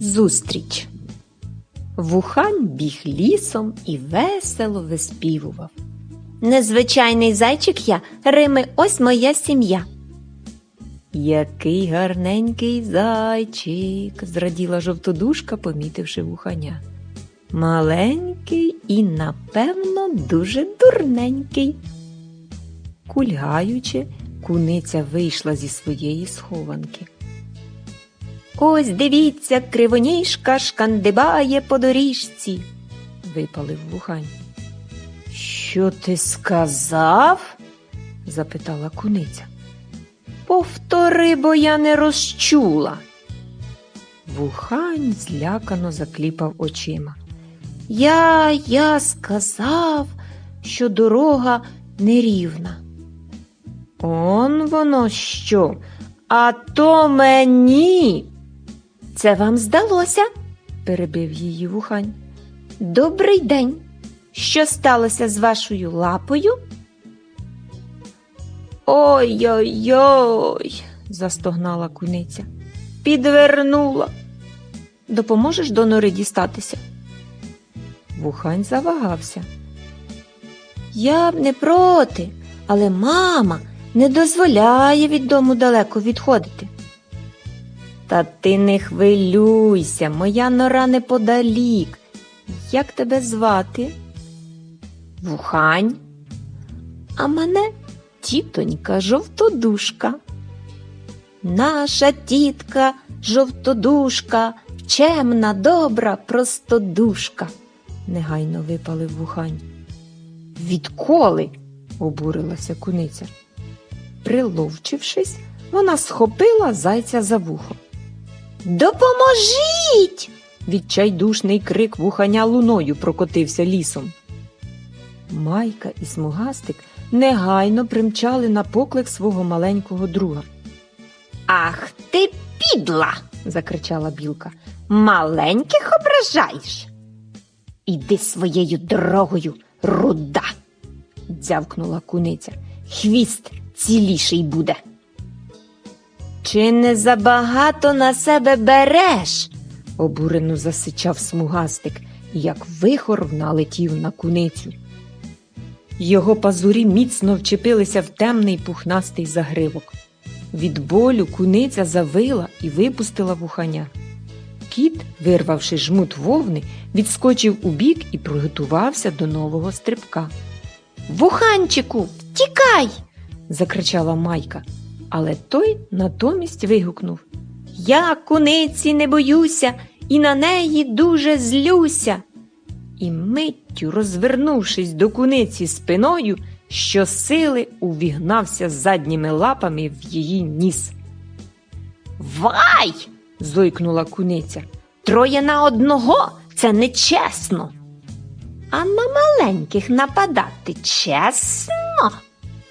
Зустріч. Вухань біг лісом і весело виспівував. Незвичайний зайчик я, Рими, ось моя сім'я. Який гарненький зайчик, зраділа жовтодушка, помітивши вуханя. Маленький і, напевно, дуже дурненький. Кульгаючи, куниця вийшла зі своєї схованки. Ось дивіться, кривоніжка шкандибає по доріжці, випалив вухань. Що ти сказав? запитала куниця. Повтори, бо я не розчула. Вухань злякано закліпав очима. Я, я сказав, що дорога нерівна. Он воно що? А то мені. Це вам здалося? перебив її вухань. Добрий день. Що сталося з вашою лапою? Ой-ой-ой, застогнала куниця. Підвернула. Допоможеш до нори дістатися? Вухань завагався. Я б не проти, але мама не дозволяє від дому далеко відходити. Та ти не хвилюйся, моя нора неподалік. Як тебе звати? Вухань. А мене тітонька жовтодушка. Наша тітка жовтодушка, чемна, добра, простодушка, негайно випалив вухань. Відколи? обурилася куниця. Приловчившись, вона схопила зайця за вухо. Допоможіть! Відчайдушний крик вуханя луною прокотився лісом. Майка і смугастик негайно примчали на поклик свого маленького друга. Ах ти підла. закричала білка. Маленьких ображаєш. Іди своєю дорогою, руда. дзявкнула куниця. Хвіст ціліший буде. Чи не забагато на себе береш? обурено засичав смугастик, як вихор налетів на куницю. Його пазурі міцно вчепилися в темний пухнастий загривок. Від болю куниця завила і випустила вуханя. Кіт, вирвавши жмут вовни, відскочив убік і приготувався до нового стрибка. Вуханчику, втікай! закричала Майка, але той натомість вигукнув Я куниці не боюся і на неї дуже злюся. І миттю, розвернувшись до куниці спиною, щосили увігнався задніми лапами в її ніс. Вай! зойкнула куниця. Троє на одного це нечесно. А на маленьких нападати чесно,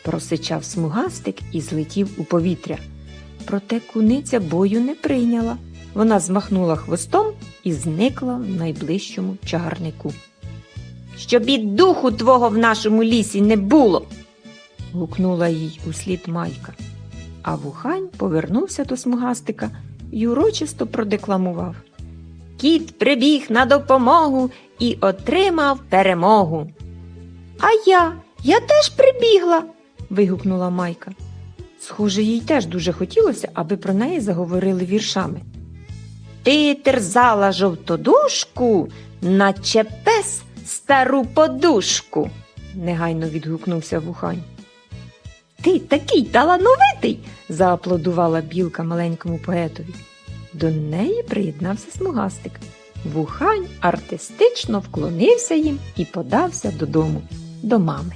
просичав смугастик і злетів у повітря. Проте куниця бою не прийняла. Вона змахнула хвостом і зникла в найближчому чагарнику. Щоб і духу твого в нашому лісі не було. гукнула їй услід Майка. А вухань повернувся до смугастика й урочисто продекламував. Кіт прибіг на допомогу і отримав перемогу. А я, я теж прибігла. Вигукнула Майка. Схоже, їй теж дуже хотілося, аби про неї заговорили віршами. Ти терзала жовтодушку, наче пес стару подушку, негайно відгукнувся вухань. Ти такий талановитий, зааплодувала білка маленькому поетові. До неї приєднався смугастик. Вухань артистично вклонився їм і подався додому, до мами.